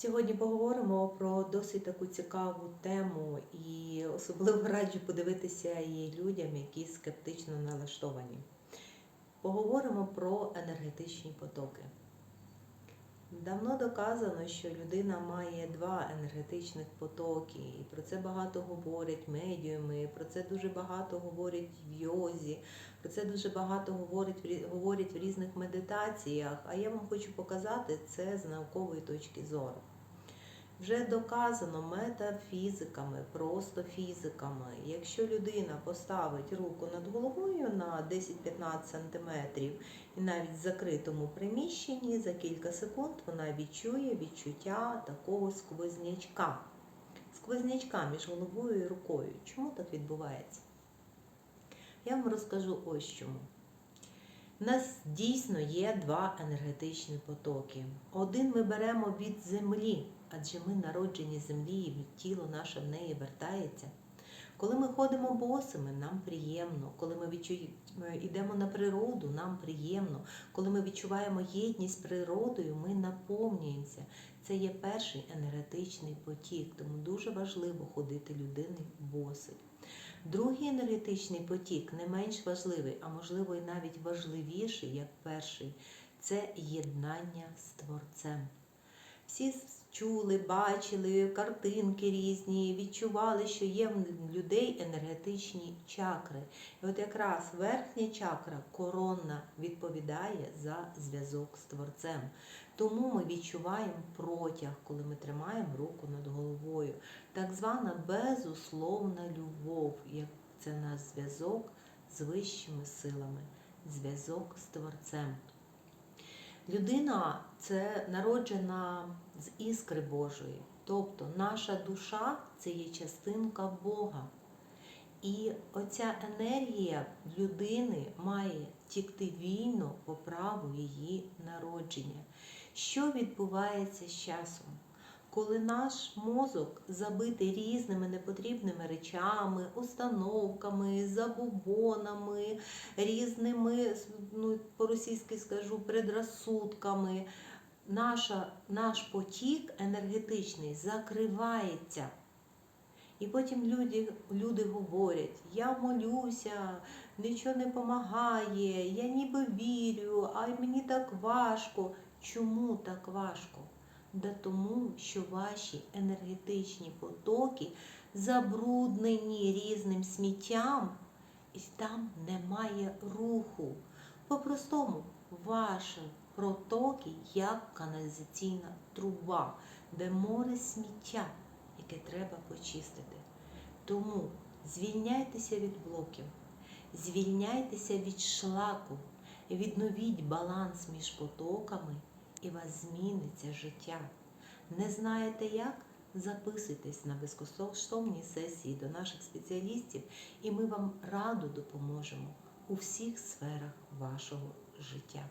Сьогодні поговоримо про досить таку цікаву тему і особливо раджу подивитися її людям, які скептично налаштовані. Поговоримо про енергетичні потоки. Давно доказано, що людина має два енергетичних потоки, і про це багато говорять медіуми, про це дуже багато говорять в йозі, про це дуже багато говорять говорять в різних медитаціях. А я вам хочу показати це з наукової точки зору. Вже доказано метафізиками, просто фізиками. Якщо людина поставить руку над головою на 10-15 см і навіть в закритому приміщенні за кілька секунд вона відчує відчуття такого сквознячка. Сквознячка між головою і рукою. Чому так відбувається? Я вам розкажу ось чому. У нас дійсно є два енергетичні потоки. Один ми беремо від землі, адже ми народжені землі, і тіло наше в неї вертається. Коли ми ходимо босими, нам приємно. Коли ми відчуємо, йдемо на природу, нам приємно. Коли ми відчуваємо єдність з природою, ми наповнюємося. Це є перший енергетичний потік, тому дуже важливо ходити людини босий. Другий енергетичний потік не менш важливий, а можливо і навіть важливіший, як перший, це єднання з Творцем. Всі чули, бачили картинки різні, відчували, що є в людей енергетичні чакри. І от якраз верхня чакра, коронна, відповідає за зв'язок з Творцем. Тому ми відчуваємо протяг, коли ми тримаємо руку над головою. Так звана безусловна любов, як це наш зв'язок з вищими силами, зв'язок з Творцем. Людина це народжена з іскри Божої, тобто наша душа це є частинка Бога. І оця енергія людини має тікти вільно по праву її народження. Що відбувається з часом? Коли наш мозок забитий різними непотрібними речами, установками, забобонами, різними, ну, по-російськи скажу, предрассудками, наша, наш потік енергетичний закривається. І потім люди, люди говорять, я молюся, нічого не допомагає, я ніби вірю, а мені так важко. Чому так важко? Да тому, що ваші енергетичні потоки забруднені різним сміттям, і там немає руху. По-простому, ваші протоки як каналізаційна труба, де море сміття, яке треба почистити. Тому звільняйтеся від блоків, звільняйтеся від шлаку, відновіть баланс між потоками і вас зміниться життя. Не знаєте як? Записуйтесь на безкоштовні сесії до наших спеціалістів, і ми вам радо допоможемо у всіх сферах вашого життя.